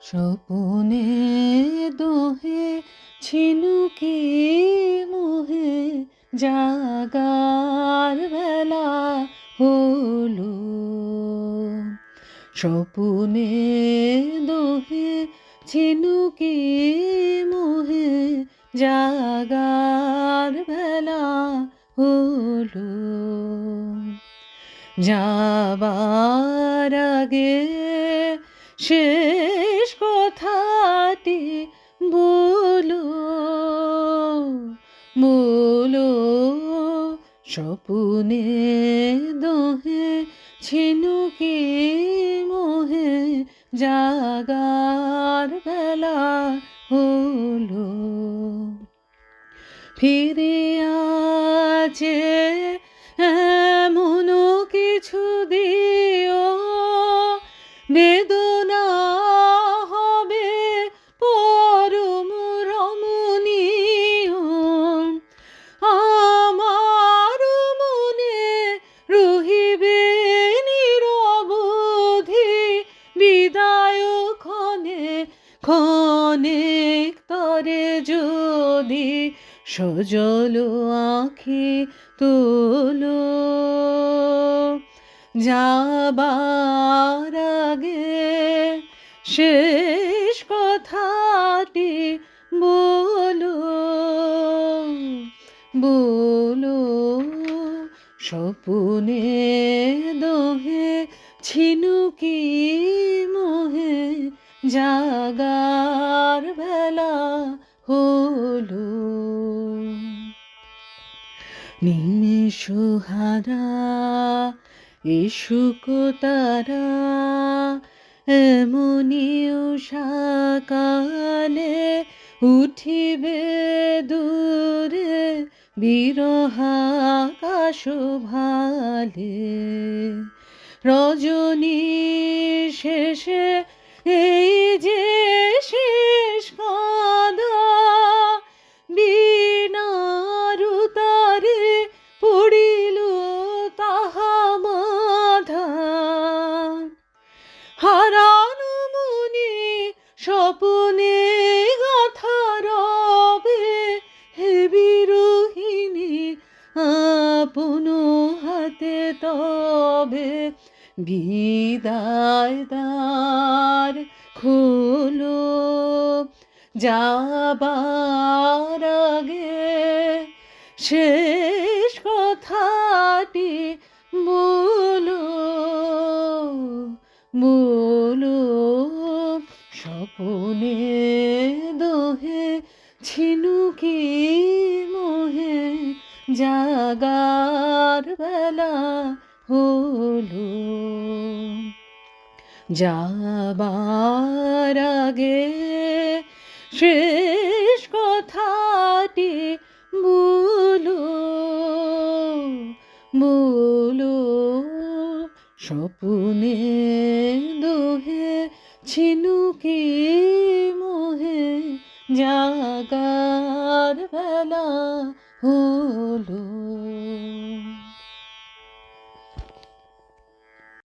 স্বপনে দোহে ছিনুকি মোহে জাগার বেলা হলো। স্বপনে দোহে ছিনুকি মোহে জাগার বেলা হলো। যাবার আগে শেষ স্বপনে দোহে ছিনুকি মোহে জাগার বেলা হলো। ফিরে আছে এমন কিছু ক্ষণে ক্ষণে তরে যদি সজল আখি তোলো। যাবার আগে শেষ কথাটি বলো বলো, স্বপনে দোহে ছিনুকি মোহে জাগার বেলা হলো নিমেষ হারা এসুক তারা, এমনি সকালে উঠিবে দূরে বিরহাকাশ ভালে। রজনী শেষে এই স্বপনে গাথা রবে হে বিরোহিণী, আপন হাতে তবে বিদায় দ্বার খোলো। যাবার আগে শেষ কথাটি স্বপনে দোহে ছিনুকি মোহে? জাগার বেলা হলো। যাবার আগে শেষ কথাটি বলো বলো। স্বপনে দোহে ছিনুকি মোহে জাগার বেলা হলো।